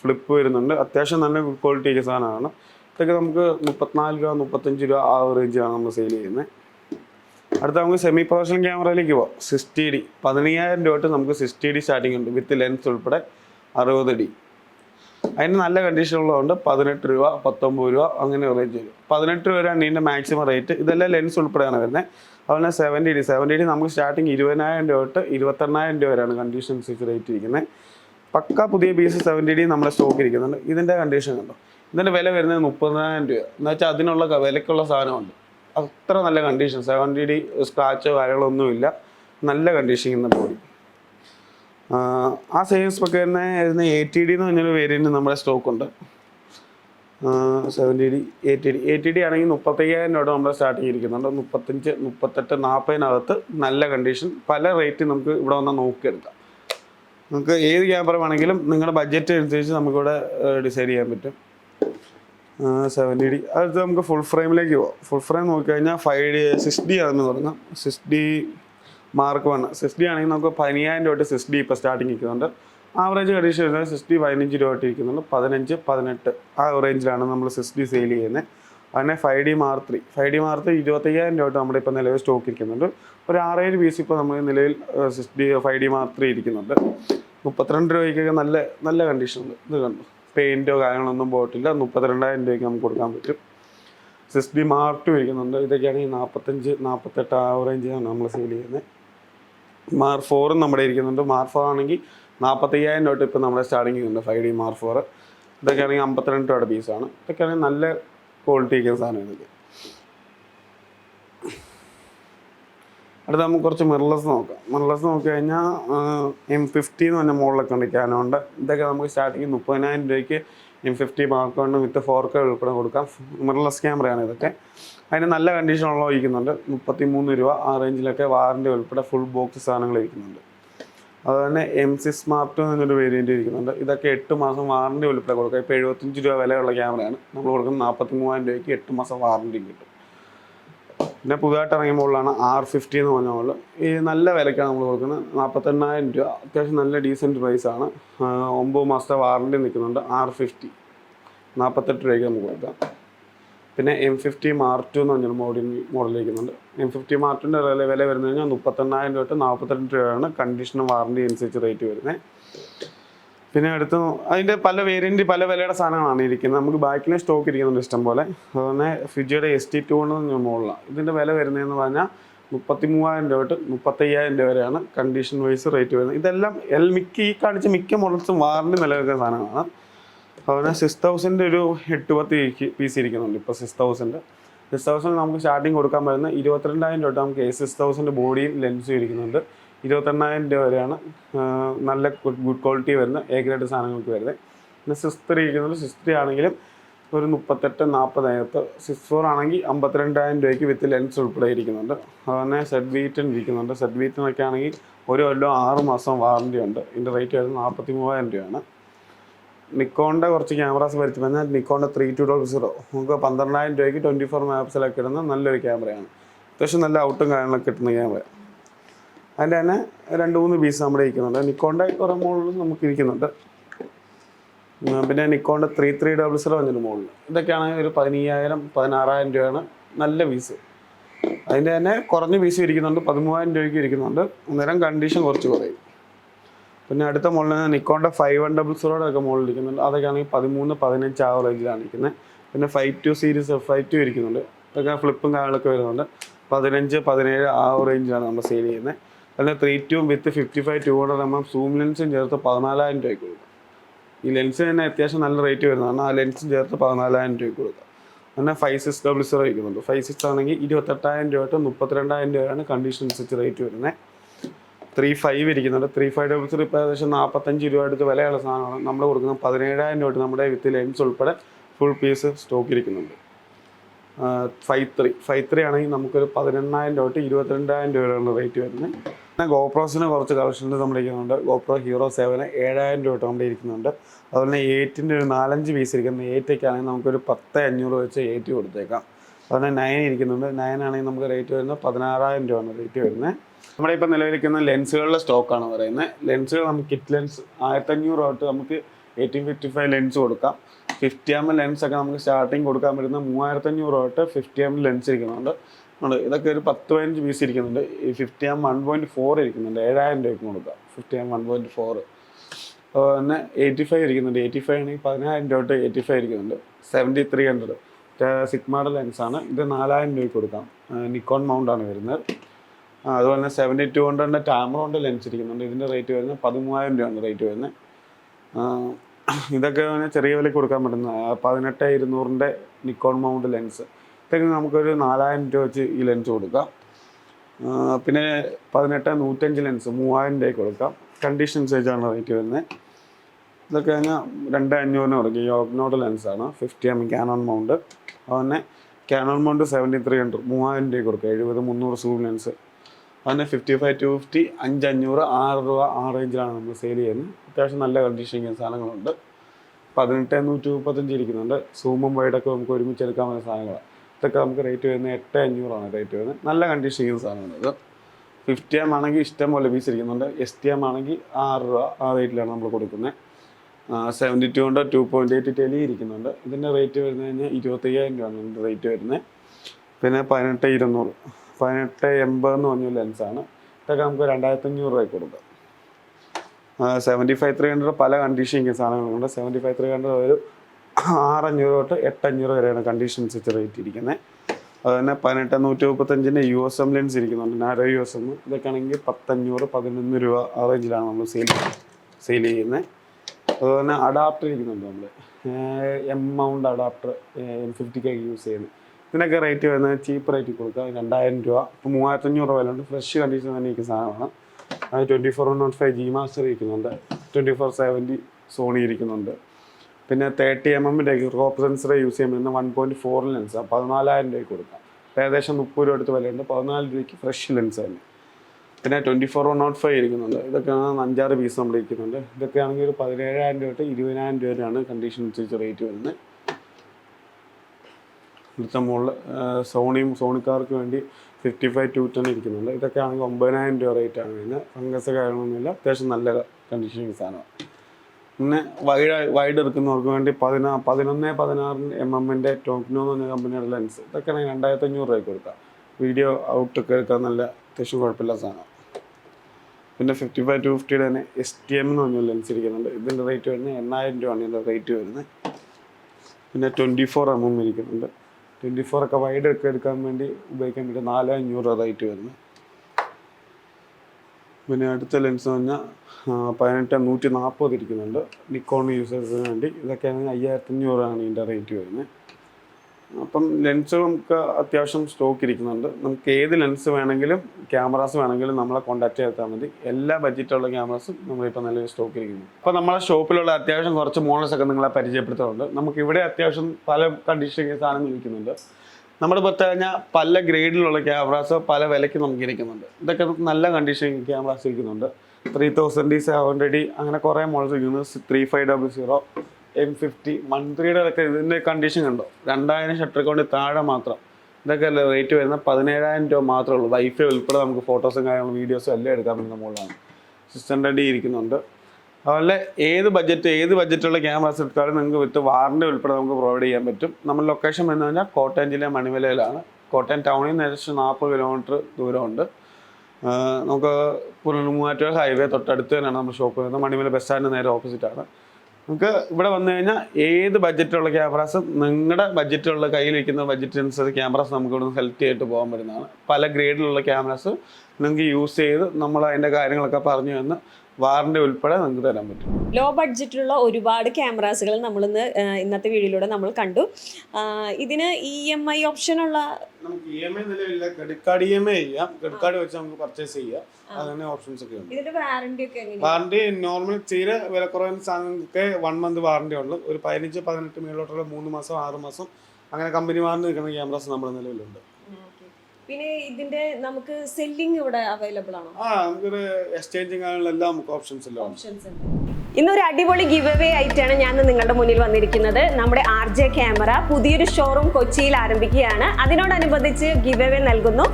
Speaker 2: ഫ്ലിപ്പ് വരുന്നുണ്ട്. അത്യാവശ്യം നല്ല ഗുഡ് ക്വാളിറ്റി ഒക്കെ സാധനമാണ്. ഇതൊക്കെ നമുക്ക് മുപ്പത്തിനാല് രൂപ മുപ്പത്തഞ്ച് രൂപ ആ റേഞ്ചാണ് നമ്മൾ സെയിൽ ചെയ്യുന്നത്. അടുത്ത നമുക്ക് സെമി പ്രൊഫഷണൽ ക്യാമറയിലേക്ക് പോവാം. സിക്സ്റ്റി ഡി പതിനയ്യായിരം രൂപ തൊട്ട് നമുക്ക് സിക്സ്റ്റി ഡി സ്റ്റാർട്ടിംഗ് ഉണ്ട്. വിത്ത് ലെൻസ് ഉൾപ്പെടെ അറുപത് ഡി അതിന് നല്ല കണ്ടീഷൻ ഉള്ളതുകൊണ്ട് പതിനെട്ട് രൂപ പത്തൊമ്പത് രൂപ അങ്ങനെ റേഞ്ച് വരും പതിനെട്ട് രൂപ വരെയാണ് ഇതിന്റെ മാക്സിമം റേറ്റ് ഇതെല്ലാം ലെൻസ് ഉൾപ്പെടെയാണ് വരുന്നത് അതുപോലെ സെവന്റി ഡി സെവന്റി ഡി നമുക്ക് സ്റ്റാർട്ടിങ് ഇരുപതിനായിരം രൂപ തൊട്ട് ഇരുപത്തെണ്ണായിരം രൂപ വരെയാണ് കണ്ടീഷൻ അനുസരിച്ച് റേറ്റ് ഇരിക്കുന്നത് പക്ക പുതിയ പീസ് സെവന്റി ഡി നമ്മുടെ സ്റ്റോക്ക് ഇരിക്കുന്നുണ്ട്. ഇതിന്റെ കണ്ടീഷൻ കണ്ടോ? ഇതിന്റെ വില വരുന്നത് മുപ്പതിനായിരം രൂപ എന്ന് വെച്ചാൽ അതിനുള്ള വിലക്കുള്ള സാധനമുണ്ട്. അത്ര നല്ല കണ്ടീഷൻ സെവന്റി ഡി സ്ക്രാച്ചോ കാര്യങ്ങളൊന്നുമില്ല. നല്ല കണ്ടീഷൻ ഇന്ന് ബോഡി ആ സെയിം സ്പെക്ക് തന്നെ ആയിരുന്ന എ ടി ഡി എന്ന് പറഞ്ഞൊരു വേരിയന്റ് നമ്മുടെ സ്റ്റോക്ക് ഉണ്ട്. Seventy D A T D A T D ആണെങ്കിൽ മുപ്പത്തയ്യായിരം രൂപ നമ്മൾ സ്റ്റാർട്ടിങ് ഇരിക്കുന്നുണ്ട് മുപ്പത്തഞ്ച് മുപ്പത്തെട്ട് നാൽപ്പതിനകത്ത് നല്ല കണ്ടീഷൻ പല റേറ്റ് നമുക്ക് ഇവിടെ വന്നാൽ നോക്കിയെടുക്കാം. നമുക്ക് ഏത് ക്യാമറ വേണമെങ്കിലും നിങ്ങളുടെ ബഡ്ജറ്റ് അനുസരിച്ച് നമുക്കിവിടെ ഡിസൈഡ് ചെയ്യാൻ പറ്റും. സെവന്റി ഡി അടുത്ത് നമുക്ക് ഫുൾ ഫ്രെയിമിലേക്ക് പോകാം ഫുൾ ഫ്രെയിം നോക്കിക്കഴിഞ്ഞാൽ ഫൈവ് ഡി സിക്സ് ഡി ആണെന്ന് പറഞ്ഞാൽ six D mark one. Six D ആണെങ്കിൽ നമുക്ക് പതിനയ്യായിരം രൂപ തൊട്ട് സിക്സ് ഡി ഇപ്പോൾ സ്റ്റാർട്ടിങ് നിൽക്കുന്നുണ്ട് ആവറേജ് കണ്ടീഷൻ വരുന്നത് സിക്സ് ഡി പതിനഞ്ച് രൂപ തൊട്ട് ഇരിക്കുന്നുണ്ട്. പതിനഞ്ച് പതിനെട്ട് ആ റേഞ്ചിലാണ് നമ്മൾ സിക്സ് ഡി സെയിൽ ചെയ്യുന്നത് അങ്ങനെ five D mark three five D mark three ഇരുപത്തയ്യായിരം രൂപ നമ്മുടെ ഇപ്പോൾ നിലവിൽ സ്റ്റോക്ക് ഇരിക്കുന്നുണ്ട്. ഒരു ആറേഴ് പീസ് ഇപ്പോൾ നമ്മൾ നിലവിൽ six D five D mark three ഇരിക്കുന്നുണ്ട്. മുപ്പത്തിരണ്ട് രൂപയ്ക്കൊക്കെ നല്ല നല്ല കണ്ടീഷനുണ്ട് ഇത് കണ്ടു? പെയിന്റോ കാര്യങ്ങളൊന്നും പോയിട്ടില്ല. മുപ്പത്തിരണ്ടായിരം രൂപയ്ക്ക് നമുക്ക് കൊടുക്കാൻ പറ്റും. സിക്സ് ഡി മാർ ടു ഇരിക്കുന്നുണ്ട്. ഇതൊക്കെയാണെങ്കിൽ നാൽപ്പത്തഞ്ച് നാൽപ്പത്തെട്ട് ആ റേഞ്ചിലാണ് നമ്മൾ സെയിൽ ചെയ്യുന്നത് മാർ ഫോറും നമ്മുടെ ഇരിക്കുന്നുണ്ട്. മാർ ഫോർ ആണെങ്കിൽ നാൽപ്പത്തയ്യായിരം തൊട്ട് ഇപ്പോൾ നമ്മുടെ സ്റ്റാർട്ടിങ് ഉണ്ട് ഫൈവ് ഡി മാർ ഫോർ ഇതൊക്കെ ആണെങ്കിൽ അമ്പത്തിരണ്ട് രൂപയുടെ പീസാണ് ഇതൊക്കെ ആണെങ്കിൽ നല്ല ക്വാളിറ്റി ഇരിക്കുന്ന സാധനം ഇതൊക്കെ. അടുത്ത നമുക്ക് കുറച്ച് മിറലസ് നോക്കാം. മിറലസ് നോക്കി കഴിഞ്ഞാൽ എം ഫിഫ്റ്റി എന്ന് പറഞ്ഞ മോഡലൊക്കെ ഉണ്ട് ക്യാനോണ്ട് ഇതൊക്കെ നമുക്ക് സ്റ്റാർട്ടിങ് മുപ്പതിനായിരം രൂപയ്ക്ക് എം ഫിഫ്റ്റി മാർക്കൊണ്ട് വിത്ത് ഫോർ കെ ഉൾപ്പെടെ കൊടുക്കാം. മിറലസ് ക്യാമറയാണ് ഇതൊക്കെ. അതിന് നല്ല കണ്ടീഷനുള്ള ഇരിക്കുന്നുണ്ട് മുപ്പത്തി മൂന്ന് രൂപ ആ റേഞ്ചിലൊക്കെ വാറന്റി ഉൾപ്പെടെ ഫുൾ ബോക്സ് സാധനങ്ങൾ ഇരിക്കുന്നുണ്ട് അതുപോലെ എം സി സ്മാർട്ട് എന്നൊരു വേരിയന്റ് ഇരിക്കുന്നുണ്ട്. ഇതൊക്കെ എട്ട് മാസം വാറന്റി ഉൾപ്പെടെ കൊടുക്കുക ഇപ്പോൾ എഴുപത്തഞ്ച് രൂപ വിലയുള്ള ക്യാമറയാണ് നമ്മൾ കൊടുക്കുന്ന നാൽപ്പത്തി മൂവായിരം രൂപയ്ക്ക് എട്ട് മാസം വാറന്റി കിട്ടും. പിന്നെ പുതുതായിട്ട് ഇറങ്ങിയ മോഡലാണ് ആർ ഫിഫ്റ്റി എന്ന് പറഞ്ഞ മോഡൽ ഈ നല്ല വിലയ്ക്കാണ് നമ്മൾ കൊടുക്കുന്നത്. നാൽപ്പത്തെണ്ണായിരം രൂപ. അത്യാവശ്യം നല്ല ഡീസന്റ് പ്രൈസാണ് ഒമ്പത് മാസത്തെ വാറന്റി നിൽക്കുന്നുണ്ട് ആർ ഫിഫ്റ്റി നാൽപ്പത്തെട്ട് രൂപയ്ക്ക് നമുക്ക് കൊടുക്കാം. പിന്നെ എം ഫിഫ്റ്റി മാർട്ടു എന്ന് പറഞ്ഞൊരു മോഡൽ ഇരിക്കുന്നുണ്ട്. എം ഫിഫ്റ്റി മാർട്ടിന്റെ വില വില വരുന്നത് കഴിഞ്ഞാൽ മുപ്പത്തെണ്ണായിരം രൂപ തൊട്ട് നാൽപ്പത്തെട്ട് രൂപയാണ് കണ്ടീഷനും വാറന്റി അനുസരിച്ച് റേറ്റ് വരുന്നത് പിന്നെ അടുത്ത് അതിന്റെ പല വേരിയന്റ് പല വിലയുടെ സാധനങ്ങളാണ് ഇരിക്കുന്നത്. നമുക്ക് ബാക്കിലെ സ്റ്റോക്ക് ഇരിക്കുന്നുണ്ട് ഇഷ്ടം പോലെ. അതുപോലെ ഫിജിയുടെ എസ് ടി ടു എന്ന് മുകളിലാണ് ഇതിന്റെ വില വരുന്നതെന്ന് പറഞ്ഞാൽ മുപ്പത്തി മൂവായിരം രൂപ തൊട്ട് മുപ്പത്തയ്യായിരം രൂപ വരെയാണ് കണ്ടീഷൻ വൈസ് റേറ്റ് വരുന്നത്. ഇതെല്ലാം എൽ മിക്ക ഈ കാണിച്ച മിക്ക മോഡൽസും വാറണ്ടി നിലനിൽക്കുന്ന സാധനങ്ങളാണ്. അതുപോലെ സിക്സ് തൗസൻഡ് ഒരു എട്ട് പത്ത് പീസ് ഇരിക്കുന്നുണ്ട്. ഇപ്പോൾ സിക്സ് തൗസൻഡ് സിക്സ് തൗസൻഡ് നമുക്ക് സ്റ്റാർട്ടിങ് കൊടുക്കാൻ പറ്റുന്ന ഇരുപത്തിരണ്ടായിരം രൂപ നമുക്ക് എ സിക്സ് തൗസൻഡ് ബോഡിയും ലെൻസും ഇരിക്കുന്നുണ്ട്. ഇരുപത്തെണ്ണായിരം രൂപ വരെയാണ് നല്ല ഗുഡ് ക്വാളിറ്റി വരുന്ന എ ഗ്രേഡ് സാധനങ്ങൾക്ക് വരുന്നത്. പിന്നെ സിക്സ് ത്രീ ഇരിക്കുന്നുണ്ട്. സിക്സ് ത്രീ ആണെങ്കിലും ഒരു മുപ്പത്തെട്ട് നാൽപ്പതിനകത്ത് സിക്സ് ഫോർ ആണെങ്കിൽ അമ്പത്തിരണ്ടായിരം രൂപയ്ക്ക് വിത്ത് ലെൻസ് ഉൾപ്പെടെ ഇരിക്കുന്നുണ്ട്. അതുപോലെ സെഡ് വീറ്റൻ ഇരിക്കുന്നുണ്ട്. സെഡ് വീറ്റിനൊക്കെ ആണെങ്കിൽ ഒരു കൊല്ലം ആറ് മാസം വാറണ്ടി ഉണ്ട്. ഇതിന്റെ റേറ്റ് വരുന്നത് നാൽപ്പത്തി മൂവായിരം രൂപയാണ്. നിക്കോണിന്റെ കുറച്ച് ക്യാമറാസ് വരുത്തി പറഞ്ഞാൽ നിക്കോണിന്റെ ത്രീ ടു ഡബിൾ സീറോ നമുക്ക് പന്ത്രണ്ടായിരം രൂപയ്ക്ക് ട്വന്റി ഫോർ മാപ്സിലൊക്കെ ഇടുന്ന നല്ലൊരു ക്യാമറയാണ്. അത്യാവശ്യം നല്ല ഔട്ടും കാര്യങ്ങളൊക്കെ കിട്ടുന്ന ക്യാമറ അതിന്റെ തന്നെ രണ്ട് മൂന്ന് പീസ് നമ്മുടെ ഇരിക്കുന്നുണ്ട്. നിക്കോണിന്റെ കുറേ മോഡലും നമുക്ക് ഇരിക്കുന്നുണ്ട്. പിന്നെ നിക്കോണിന്റെ ത്രീ ത്രീ ഡബിൾ സീറോ എന്നൊരു മോഡൽ ഇതൊക്കെയാണ് ഒരു പതിനയ്യായിരം പതിനാറായിരം രൂപയാണ് നല്ല പീസ് അതിന്റെ തന്നെ കുറഞ്ഞ പീസ് ഇരിക്കുന്നുണ്ട്. പതിമൂവായിരം രൂപയ്ക്ക് ഇരിക്കുന്നുണ്ട്. അന്നേരം കണ്ടീഷൻ കുറച്ച് കുറയും. പിന്നെ അടുത്ത മോഡൽ നിക്കോണിന്റെ ഫൈവ് വൺ ഡബിൾ സീറോയുടെ ഒക്കെ മോഡൽ ഇരിക്കുന്നുണ്ട്. അതൊക്കെ ആണെങ്കിൽ പതിമൂന്ന് പതിനഞ്ച് ആ റേഞ്ചിലാണ് ഇരിക്കുന്നത് പിന്നെ five two series five two ഇരിക്കുന്നുണ്ട്. ഇതൊക്കെ ഫ്ലിപ്പും കാര്യങ്ങളൊക്കെ വരുന്നുണ്ട്. പതിനഞ്ച് പതിനേഴ് ആ റേഞ്ചിലാണ് നമ്മൾ സെയിൽ ചെയ്യുന്നത് പിന്നെ three two with fifty five two hundred M zoom ലെൻസും ചേർത്ത് പതിനാലായിരം രൂപയ്ക്ക് കൊടുക്കും. ഈ ലെൻസ് തന്നെ അത്യാവശ്യം നല്ല റേറ്റ് വരുന്നതാണ്. ആ ലെൻസും ചേർത്ത് പതിനാലായിരം രൂപയ്ക്ക് കൊടുക്കുക പിന്നെ ഫൈവ് സിക്സ് ഡബിൾ സീറോ ഇരിക്കുന്നുണ്ട്. ഫൈവ് സിക്സ് ആണെങ്കിൽ ഇരുപത്തെട്ടായിരം രൂപ തൊട്ട് മുപ്പത്തിരണ്ടായിരം രൂപയാണ് കണ്ടീഷൻ അനുസരിച്ച് റേറ്റ് വരുന്നത് ത്രീ ഫൈവ് ഇരിക്കുന്നുണ്ട്. ത്രീ ഫൈവ് ഡബിൾ സീറോ ഇപ്പോൾ ഏകദേശം നാൽപ്പത്തഞ്ച് രൂപ അടുത്ത് വിലയുള്ള സാധനമാണ് നമ്മൾ കൊടുക്കുന്ന പതിനേഴായിരം രൂപ നമ്മുടെ വിത്ത് ലെൻസ് ഉൾപ്പെടെ ഫുൾ പീസ് സ്റ്റോക്ക് ഇരിക്കുന്നുണ്ട്. ഫൈവ് ത്രീ ഫൈവ് ത്രീ ആണെങ്കിൽ നമുക്കൊരു പതിനെണ്ണായിരം രൂപ തൊട്ട് ഇരുപത്തിരണ്ടായിരം രൂപ വരെയാണ് റേറ്റ് വരുന്നത്. പിന്നെ ഗോപ്രോസിന് കുറച്ച് കളക്ഷൻസ് നമ്മുടെ ഇരിക്കുന്നുണ്ട്. ഗോപ്രോ ഹീറോ സെവന് ഏഴായിരം രൂപ തൊട്ട് നമ്മുടെ ഇരിക്കുന്നുണ്ട്. അതുപോലെ തന്നെ എയ്റ്റിന്റെ ഒരു നാലഞ്ച് പീസ് ഇരിക്കുന്നത്. എയ്റ്റൊക്കെ ആണെങ്കിൽ നമുക്കൊരു പത്ത് അഞ്ഞൂറ് വെച്ച് എയ്റ്റ് കൊടുത്തേക്കാം. അതുപോലെ നയൻ ഇരിക്കുന്നുണ്ട്. നയൻ ആണെങ്കിൽ നമുക്ക് റേറ്റ് വരുന്നത് പതിനാറായിരം രൂപയാണ് റേറ്റ് വരുന്നത്. നമ്മുടെ ഇപ്പം നിലവിലിരിക്കുന്ന ലെൻസുകളുടെ സ്റ്റോക്കാണ് പറയുന്നത്. ലെൻസുകൾ നമുക്ക് കിറ്റ് ലെൻസ് ആയിരത്തഞ്ഞൂറ് തൊട്ട് നമുക്ക് എയ്റ്റീൻ ഫിഫ്റ്റി ഫൈവ് ലെൻസ് കൊടുക്കാം. ഫിഫ്റ്റി എം ലെൻസ് ഒക്കെ നമുക്ക് സ്റ്റാർട്ടിങ് കൊടുക്കാൻ പറ്റുന്ന മൂവായിരത്തഞ്ഞൂറ് തൊട്ട് ഫിഫ്റ്റി എം ലെൻസ് ഇരിക്കുന്നുണ്ട്. ഉണ്ട് ഇതൊക്കെ ഒരു പത്ത് പതിനഞ്ച് പീസ് ഇരിക്കുന്നുണ്ട്. ഈ fifty M one point four ഇരിക്കുന്നുണ്ട്. ഏഴായിരം രൂപയ്ക്ക് കൊടുക്കാം. Fifty M one point four. അതുപോലെ തന്നെ എയ്റ്റി ഫൈവ് ഇരിക്കുന്നുണ്ട്. എയ്റ്റി ഫൈവ് ആണെങ്കിൽ പതിനായിരം രൂപ തൊട്ട് എയ്റ്റി ഫൈവ് ഇരിക്കുന്നുണ്ട്. Seventy three hundred. സിഗ്മാഡ് ലെൻസാണ്. ഇത് നാലായിരം രൂപയ്ക്ക് കൊടുക്കാം. നിക്കോൺ മൗണ്ടാണ് വരുന്നത്. അതുപോലെ തന്നെ സെവന്റി ടു ഹൺഡ്രഡിന്റെ ടാമറോണ്ട് ലെൻസ് ഇരിക്കുന്നുണ്ട്. ഇതിന്റെ റേറ്റ് വരുന്നത് പതിമൂവായിരം രൂപയാണ് റേറ്റ് വരുന്നത്. ഇതൊക്കെ പറഞ്ഞാൽ ചെറിയ വിലയ്ക്ക് കൊടുക്കാൻ പറ്റുന്ന പതിനെട്ട് ഇരുന്നൂറിന്റെ നിക്കോൺ മൗണ്ട് ലെൻസ് ഇതൊക്കെ നമുക്കൊരു നാലായിരം രൂപ വെച്ച് ഈ ലെൻസ് കൊടുക്കാം. പിന്നെ പതിനെട്ട് നൂറ്റഞ്ച് ലെൻസ് മൂവായിരം രൂപയ്ക്ക് കൊടുക്കാം. കണ്ടീഷൻ സൈസാണ് റേറ്റ് വരുന്നത്. ഇതൊക്കെ കഴിഞ്ഞാൽ രണ്ട് അഞ്ഞൂറിന് കൊടുക്കും. യോഗ്നോട്ട് ലെൻസാണ് ഫിഫ്റ്റി എം ക്യാനോൺ മൗണ്ട് അതുതന്നെ Canon mount seventy three hundred മൂവായിരം രൂപയ്ക്ക് കൊടുക്കുക എഴുപത് മുന്നൂറ് സൂം ലെൻസ് അതിന് ഫിഫ്റ്റി ഫൈവ് ടു ഫിഫ്റ്റി അഞ്ച് അഞ്ഞൂറ് ആറ് രൂപ ആ റേഞ്ചിലാണ് നമ്മൾ സെയിൽ ചെയ്യുന്നത്. അത്യാവശ്യം നല്ല കണ്ടീഷൻ സാധനങ്ങളുണ്ട്. പതിനെട്ട് നൂറ്റി മുപ്പത്തഞ്ച് ഇരിക്കുന്നുണ്ട്. സൂമും വൈഡൊക്കെ നമുക്ക് ഒരുമിച്ച് എടുക്കാൻ പറ്റുന്ന സാധനങ്ങളാണ് ഇതൊക്കെ നമുക്ക് റേറ്റ് വരുന്നത് എട്ട് അഞ്ഞൂറാണ് റേറ്റ് വരുന്നത്. നല്ല കണ്ടീഷൻ ചെയ്യുന്ന സാധനമാണ് ഇത്. ഫിഫ്റ്റി എം ആണെങ്കിൽ ഇഷ്ടം പോലെ പീസ് ഇരിക്കുന്നുണ്ട്. എസ് ടി എം ആണെങ്കിൽ ആറ് രൂപ ആ റേറ്റിലാണ് നമ്മൾ കൊടുക്കുന്നത്. സെവന്റി ടു ഉണ്ട് ടു പോയിന്റ് എയ്റ്റ് ടെലി ഇരിക്കുന്നുണ്ട്. ഇതിന്റെ റേറ്റ് വരുന്നത് കഴിഞ്ഞാൽ ഇരുപത്തയ്യായിരം രൂപയാണ് ഇതിന്റെ റേറ്റ് വരുന്നത്. പിന്നെ പതിനെട്ട് ഇരുന്നൂറ്. പതിനെട്ട് എൺപത് എന്ന് പറഞ്ഞ ലെൻസാണ് ഇതൊക്കെ നമുക്ക് രണ്ടായിരത്തി അഞ്ഞൂറ് രൂപയ്ക്ക് കൊടുക്കാം. സെവന്റി ഫൈവ് ത്രീ ഹൺഡ്രഡ് പല കണ്ടീഷൻ സാധനങ്ങളുണ്ട്. സെവന്റി ഫൈവ് ത്രീ ഹൺഡ്രഡ് ഒരു ആറഞ്ഞൂറ് തൊട്ട് എട്ടഞ്ഞൂറ് വരെയാണ് കണ്ടീഷൻസ് റേറ്റ് ഇരിക്കുന്നത്. അത് തന്നെ പതിനെട്ട് നൂറ്റി മുപ്പത്തഞ്ചിന്റെ യു എസ് എം ലെൻസ് ഇരിക്കുന്നുണ്ട്. നാരോ യു എസ് എം ഇതൊക്കെ ആണെങ്കിൽ പത്തഞ്ഞൂറ് പതിനൊന്ന് രൂപ ആ റേഞ്ചിലാണ് നമ്മൾ സെയിൽ സെയിൽ ചെയ്യുന്നത്. അതുപോലെ തന്നെ അഡാപ്റ്റർ ഇരിക്കുന്നുണ്ട് നമ്മൾ എം മൗണ്ട് അഡാപ്റ്റർ എം ഫിഫ്റ്റിക്കൊക്കെ യൂസ് ചെയ്യുന്നത്. ഇതിനൊക്കെ റേറ്റ് വരുന്നത് ചീപ്പ് റേറ്റിൽ കൊടുക്കുക. രണ്ടായിരം രൂപ. ഇപ്പോൾ മൂവായിരത്തഞ്ഞൂറ് രൂപ വിലയുണ്ട് ഫ്രഷ് കണ്ടീഷൻ തന്നെ ഇരിക്കുന്ന സാധനമാണ്. അത് twenty four note five G master ഇരിക്കുന്നുണ്ട്. ട്വന്റി ഫോർ സെവന്റി സോണി ഇരിക്കുന്നുണ്ട്. പിന്നെ തേർട്ടി എം എമ്മിന്റെ റോപ്പ് സെൻസർ യൂസ് ചെയ്യാൻ പറ്റുന്ന വൺ പോയിന്റ് ഫോർ ലെൻസ് പതിനാലായിരം രൂപയ്ക്ക് കൊടുക്കാം. ഏകദേശം മുപ്പത് രൂപ അടുത്ത് വിലയുണ്ട്. പതിനാല് രൂപയ്ക്ക് ഫ്രഷ് ലെൻസ് തന്നെ. പിന്നെ ട്വന്റി ഫോർ നോട്ട് ഫൈവ് ഇരിക്കുന്നുണ്ട്. ഇതൊക്കെയാണ് അഞ്ചാറ് പീസ് നമ്മൾ ഇരിക്കുന്നുണ്ട് ഇതൊക്കെ ആണെങ്കിൽ ഒരു പതിനേഴായിരം രൂപ തൊട്ട് ഇരുപതിനായിരം രൂപ വരെയാണ് കണ്ടീഷൻ അനുസരിച്ച് റേറ്റ് വരുന്നത്. ഇവിടുത്തെ മുകളിൽ സോണിയും സോണിക്കാർക്ക് വേണ്ടി ഫിഫ്റ്റി ഫൈവ് ടു ടെൻ ഇരിക്കുന്നുണ്ട്. ഇതൊക്കെ ആണെങ്കിൽ ഒമ്പതിനായിരം രൂപ റേറ്റ് ആണ് പിന്നെ ഫംഗസ് കാര്യങ്ങളൊന്നുമില്ല. അത്യാവശ്യം നല്ല കണ്ടീഷനിങ് സാധനമാണ്. പിന്നെ വൈഡ് വൈഡ് എടുക്കുന്നവർക്ക് വേണ്ടി പതിനാ പതിനൊന്ന് പതിനാറിന് എം എമ്മിന്റെ ടോക്നോ എന്ന് പറഞ്ഞ കമ്പനിയുടെ ലെൻസ് ഇതൊക്കെ ആണെങ്കിൽ രണ്ടായിരത്തി അഞ്ഞൂറ് രൂപയ്ക്ക് കൊടുക്കാം. വീഡിയോ ഔട്ടൊക്കെ എടുക്കാൻ നല്ല അത്യാവശ്യം കുഴപ്പമില്ല സാധനം പിന്നെ ഫിഫ്റ്റി ഫൈവ് ടു ഫിഫ്റ്റിയുടെ തന്നെ എസ് ടി എം എന്ന് പറഞ്ഞ ലെൻസ് ഇരിക്കുന്നുണ്ട്. ഇതിന്റെ റേറ്റ് വരുന്നത് എണ്ണായിരം രൂപയാണ് ഇതിന്റെ റേറ്റ് വരുന്നത്. പിന്നെ ട്വന്റി ഫോർ എം എം ഇരിക്കുന്നുണ്ട്. ട്വന്റി ഫോർ ഒക്കെ വൈഡ് ഒക്കെ എടുക്കാൻ വേണ്ടി ഉപയോഗിക്കാൻ വേണ്ടി നാല് അഞ്ഞൂറ് റേറ്റ് വരുന്നത് പിന്നെ അടുത്ത ലെൻസ് എന്ന് പറഞ്ഞാൽ പതിനെട്ട് നൂറ്റി നാൽപ്പത് ഇരിക്കുന്നുണ്ട്. നിക്കോൺ യൂസേഴ്സിന് വേണ്ടി. ഇതൊക്കെ അയ്യായിരത്തി അഞ്ഞൂറാണ് ഇതിന്റെ റേറ്റ് വരുന്നത്. അപ്പം ലെൻസ് നമുക്ക് അത്യാവശ്യം സ്റ്റോക്ക് ഇരിക്കുന്നുണ്ട്. നമുക്ക് ഏത് ലെൻസ് വേണമെങ്കിലും ക്യാമറാസ് വേണമെങ്കിലും നമ്മളെ കോൺടാക്ട് ചെയ്താൽ മതി. എല്ലാ ബഡ്ജറ്റുള്ള ക്യാമറാസും നമ്മളിപ്പോൾ നല്ല സ്റ്റോക്ക് ഇരിക്കുന്നു. അപ്പോൾ നമ്മളെ ഷോപ്പിലുള്ള അത്യാവശ്യം കുറച്ച് മോഡൽസ് ഒക്കെ നിങ്ങളെ പരിചയപ്പെടുത്തുന്നുണ്ട് നമുക്ക് ഇവിടെ അത്യാവശ്യം പല കണ്ടീഷൻ സാധനം ഇരിക്കുന്നുണ്ട്. നമ്മൾ പുറത്ത് കഴിഞ്ഞാൽ പല ഗ്രേഡിലുള്ള ക്യാമറാസ് പല വിലയ്ക്ക് നമുക്ക് ഇരിക്കുന്നുണ്ട്. ഇതൊക്കെ നല്ല കണ്ടീഷൻ ക്യാമറാസ് ഇരിക്കുന്നുണ്ട്. ത്രീ തൗസൻഡ് സെവൻ ഡി അങ്ങനെ കുറേ മോഡൽസ് ഇരിക്കുന്നു. Three five double zero M fifty മന്ത്രിയുടെ ത്രീയുടെ ഒക്കെ ഇതിന്റെ കണ്ടീഷൻ കണ്ടോ? രണ്ടായിരം ഷട്ടർ കൊണ്ട് താഴെ മാത്രം. ഇതൊക്കെ അല്ലേ റേറ്റ് വരുന്നത്? പതിനേഴായിരം രൂപ മാത്രമേ ഉള്ളൂ. വൈഫൈ ഉൾപ്പെടെ നമുക്ക് ഫോട്ടോസും കാര്യങ്ങളും വീഡിയോസും എല്ലാം എടുക്കാൻ പറ്റുന്ന മുകളിലാണ് സിക്സ് ഹൺഡ്രഡ് ഡി ഇരിക്കുന്നുണ്ട്. അതുപോലെ ഏത് ബഡ്ജറ്റ് ഏത് ബഡ്ജറ്റുള്ള ക്യാമറാസ് എടുത്താലും നിങ്ങൾക്ക് വിത്ത് വാറണ്ടി ഉൾപ്പെടെ നമുക്ക് പ്രൊവൈഡ് ചെയ്യാൻ പറ്റും. നമ്മൾ ലൊക്കേഷൻ എന്ന് പറഞ്ഞാൽ കോട്ടയം ജില്ല മണിമലയിലാണ്. കോട്ടയം ടൗണിൽ നിന്ന് ഏകദേശം നാൽപ്പത് കിലോമീറ്റർ ദൂരമുണ്ട്. നമുക്ക് പുനർമൂവാറ്റുകൾ ഹൈവേ തൊട്ടടുത്ത് തന്നെയാണ് നമ്മൾ ഷോപ്പ് വരുന്നത്. മണിമല ബസ് സ്റ്റാൻഡിന് നേരെ ഓപ്പോസിറ്റാണ് നമുക്ക് ഇവിടെ വന്നു കഴിഞ്ഞാൽ ഏത് ബഡ്ജറ്റുള്ള ക്യാമറാസും നിങ്ങളുടെ ബഡ്ജറ്റുള്ള കയ്യിലിരിക്കുന്ന ബഡ്ജറ്റ് അനുസരിച്ച് ക്യാമറാസ് നമുക്ക് ഇവിടെ സെലക്ട് ചെയ്തിട്ട് പോകാൻ പറ്റുന്നതാണ്. പല ഗ്രേഡിലുള്ള ക്യാമറാസ് നിങ്ങൾക്ക് യൂസ് ചെയ്ത് നമ്മൾ അതിന്റെ കാര്യങ്ങളൊക്കെ പറഞ്ഞു തന്ന് വാറണ്ടി ഉൾപ്പെടെ നിങ്ങൾക്ക് തരാൻ പറ്റും.
Speaker 1: ലോ ബഡ്ജറ്റിലുള്ള ഒരുപാട് ക്യാമറാസുകൾ നമ്മളിന്ന് ഇന്നത്തെ വീഡിയോയിലൂടെ നമ്മൾ കണ്ടു. ഇതിന് ഇ എം ഐ ഓപ്ഷൻ ഉള്ള
Speaker 2: നമുക്ക് E M I നിലവില്ല credit card E M I ചെയ്യാം ക്രെഡിറ്റ് കാർഡ് വെച്ച് നമുക്ക് പർച്ചേസ് ചെയ്യാം. അങ്ങനെ ഓപ്ഷൻസ് ഒക്കെ ഉണ്ട്.
Speaker 1: ഇതിന്റെ വാറണ്ടി ഒക്കെ എങ്ങനെ
Speaker 2: വാറണ്ടി നോർമൽ തീരെ വില കുറവിന് സാധനങ്ങൾക്ക് വൺ മന്ത് വാറണ്ടി ഉള്ളു. ഒരു പതിനഞ്ച് പതിനെട്ട് മേലോട്ടുള്ള മൂന്ന് മാസം ആറ് മാസം അങ്ങനെ കമ്പനി വാറണ്ടി നിൽക്കുന്ന ക്യാമറാസ് നമ്മുടെ നിലവിലുണ്ട്.
Speaker 1: പിന്നെ ഇതിന്റെ നമുക്ക് സെല്ലിംഗ് ഇവിടെ അവൈലബിൾ ആണോ?
Speaker 2: ആ നമുക്കൊരു എക്സ്ചേഞ്ചിങ് കാര്യങ്ങളെല്ലാം നമുക്ക് ഓപ്ഷൻസ് എല്ലാം ഉണ്ട്.
Speaker 1: ഓപ്ഷൻസ് ഉണ്ട്. ഇന്നൊരു അടിപൊളി ഗിവ് അവേ ആയിട്ടാണ് ഞാൻ നിങ്ങളുടെ മുന്നിൽ വന്നിരിക്കുന്നത്. നമ്മുടെ ആർ ജെ ക്യാമറ പുതിയൊരു ഷോറൂം കൊച്ചിയിൽ ആരംഭിക്കുകയാണ്. അതിനോടനുബന്ധിച്ച് ഗിവ് അവേ നൽകുന്നു.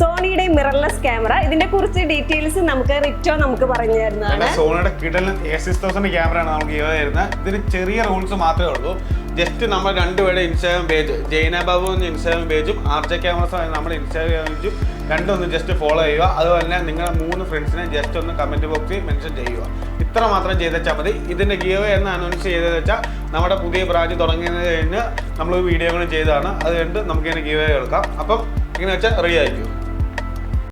Speaker 1: സോണിയുടെ മിറർലെസ് ക്യാമറ. ഇതിന്റെ കുറിച്ച് ഡീറ്റെയിൽസ് നമുക്ക് റിറ്റോ നമുക്ക് പറഞ്ഞു തരുന്നതാണ്.
Speaker 2: സോണിയുടെ കിടലൻ എ സിക്സ് തൗസൻഡ് ക്യാമറയാണ് നമുക്ക് ഗിവ് തരുന്നത്. ഇതിന് ചെറിയ റൂൾസ് മാത്രമേ ഉള്ളൂ. ജസ്റ്റ് നമ്മൾ രണ്ടുപേരുടെ ഇൻസ്റ്റാഗ്രാം പേജ് ജൈന ബാബു എന്ന ഇൻസ്റ്റാഗ്രാം പേജും ആർ ജെ ക്യാമറസ് നമ്മുടെ ഇൻസ്റ്റാഗ്രാം പേജും രണ്ടും ഒന്ന് ജസ്റ്റ് ഫോളോ ചെയ്യുക. അതുപോലെ നിങ്ങളുടെ മൂന്ന് ഫ്രണ്ട്സിനെ ജസ്റ്റ് ഒന്ന് കമന്റ് ബോക്സിൽ മെൻഷൻ ചെയ്യുക. ഇത്ര മാത്രം ചെയ്തേച്ചാൽ മതി. ഇതിന്റെ ഗിയോ എന്ന് അനൗൺസ് ചെയ്തതെന്ന് വെച്ചാൽ നമ്മുടെ പുതിയ ബ്രാഞ്ച് തുടങ്ങിയത് കഴിഞ്ഞ് നമ്മൾ വീഡിയോകൾ ചെയ്തതാണ്. അത് കണ്ട് നമുക്ക് ഇതിന്റെ ഗിയോ എടുക്കാം. അപ്പം ഇങ്ങനെ വെച്ചാൽ റെഡി ആയിരിക്കും.